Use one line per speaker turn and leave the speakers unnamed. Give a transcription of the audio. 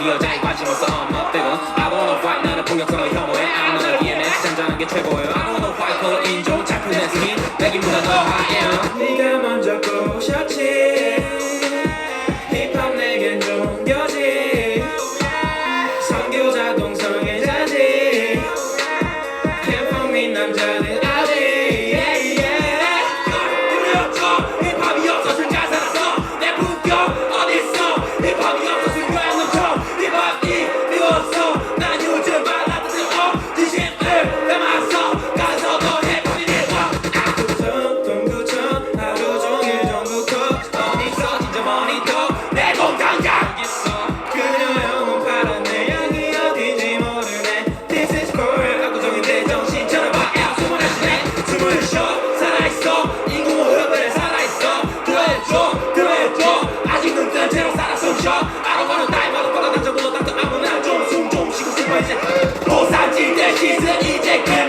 네 여자의 관심을 써 엄마 빼고? I wanna fight. 나는 폭력성을 혐오해. 아무나 DMX 잠자는 게 최고예요. I wanna fight 그 인종 작품 내 스킨 내기보다 더 higher 네가 먼저 꼬셨지. 힙합 내겐 종교지. 선교자 동성애 자지. Can't 남자는 아직. Hip-hop 힙합이 없어. 순간 살았어. 내 품격 어딨어. 힙합. ロサンで気づいてく